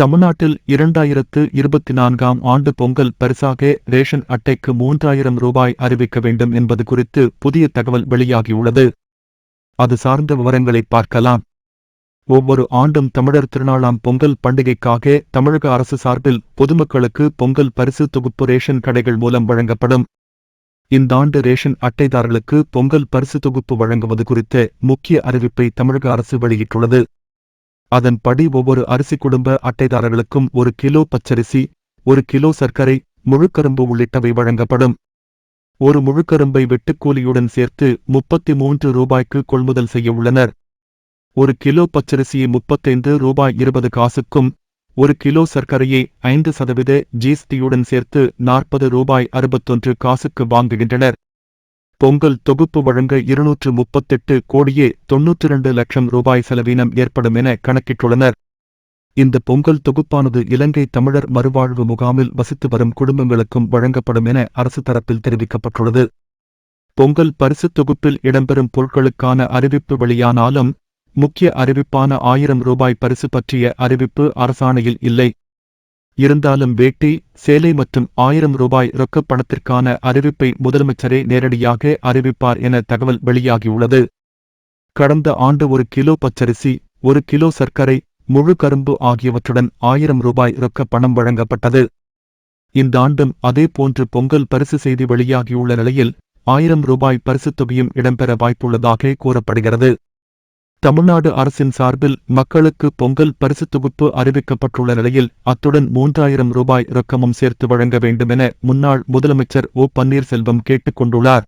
தமிழ்நாட்டில் இரண்டாயிரத்து இருபத்தி நான்காம் ஆண்டு பொங்கல் பரிசாக ரேஷன் அட்டைக்கு மூன்றாயிரம் ரூபாய் அறிவிக்க வேண்டும் என்பது குறித்து புதிய தகவல் வெளியாகியுள்ளது. அது சார்ந்த விவரங்களை பார்க்கலாம். ஒவ்வொரு ஆண்டும் தமிழர் திருநாளாம் பொங்கல் பண்டிகைக்காக தமிழக அரசு சார்பில் பொதுமக்களுக்கு பொங்கல் பரிசு தொகுப்பு ரேஷன் கடைகள் மூலம் வழங்கப்படும். இந்த ஆண்டு ரேஷன் அட்டைதாரர்களுக்கு பொங்கல் பரிசு தொகுப்பு வழங்குவது குறித்த முக்கிய அறிவிப்பை தமிழக அரசு வெளியிட்டுள்ளது. அதன்படி ஒவ்வொரு அரிசி குடும்ப அட்டைதாரர்களுக்கும் ஒரு கிலோ பச்சரிசி ஒரு கிலோ சர்க்கரை முழுக்கரும்பு உள்ளிட்டவை வழங்கப்படும். ஒரு முழுக்கரும்பை வெட்டுக்கூலியுடன் சேர்த்து முப்பத்தி மூன்று ரூபாய்க்கு கொள்முதல் செய்ய உள்ளனர். ஒரு கிலோ பச்சரிசியை முப்பத்தைந்து ரூபாய் இருபது காசுக்கும் ஒரு கிலோ சர்க்கரையை ஐந்து சதவீத ஜிஎஸ்டியுடன் சேர்த்து நாற்பது ரூபாய் அறுபத்தொன்று காசுக்கு வாங்குகின்றனர். பொங்கல் தொகுப்பு வழங்க இருநூற்று முப்பத்தெட்டு கோடியே தொன்னூற்றி இரண்டு லட்சம் ரூபாய் செலவீனம் ஏற்படும் என கணக்கிட்டுள்ளனர். இந்த பொங்கல் தொகுப்பானது இலங்கை தமிழர் மறுவாழ்வு முகாமில் வசித்து வரும் குடும்பங்களுக்கும் வழங்கப்படும் என அரசு தரப்பில் தெரிவிக்கப்பட்டுள்ளது. பொங்கல் பரிசு தொகுப்பில் இடம்பெறும் பொருட்களுக்கான அறிவிப்பு வெளியானாலும் முக்கிய அறிவிப்பான ஆயிரம் ரூபாய் பரிசு பற்றிய அறிவிப்பு அரசாணையில் இல்லை. இருந்தாலும் வேட்டி சேலை மற்றும் ஆயிரம் ரூபாய் ரொக்கப் பணத்திற்கான அறிவிப்பை முதலமைச்சரே நேரடியாக அறிவிப்பார் என தகவல் வெளியாகியுள்ளது. கடந்த ஆண்டு ஒரு கிலோ பச்சரிசி ஒரு கிலோ சர்க்கரை முழு கரும்பு ஆகியவற்றுடன் ஆயிரம் ரூபாய் ரொக்க பணம் வழங்கப்பட்டது. இந்த ஆண்டும் அதேபோன்று பொங்கல் பரிசு செய்தி வெளியாகியுள்ள நிலையில் ஆயிரம் ரூபாய் பரிசுத் தொகையும் இடம்பெற வாய்ப்புள்ளதாக கூறப்படுகிறது. தமிழ்நாடு அரசின் சார்பில் மக்களுக்கு பொங்கல் பரிசு தொகுப்பு அறிவிக்கப்பட்டுள்ள நிலையில் அத்துடன் மூன்றாயிரம் ரூபாய் ரொக்கமும் சேர்த்து வழங்க வேண்டும் என முன்னாள் முதலமைச்சர் ஓ பன்னீர்செல்வம் கேட்டுக் கொண்டுள்ளார்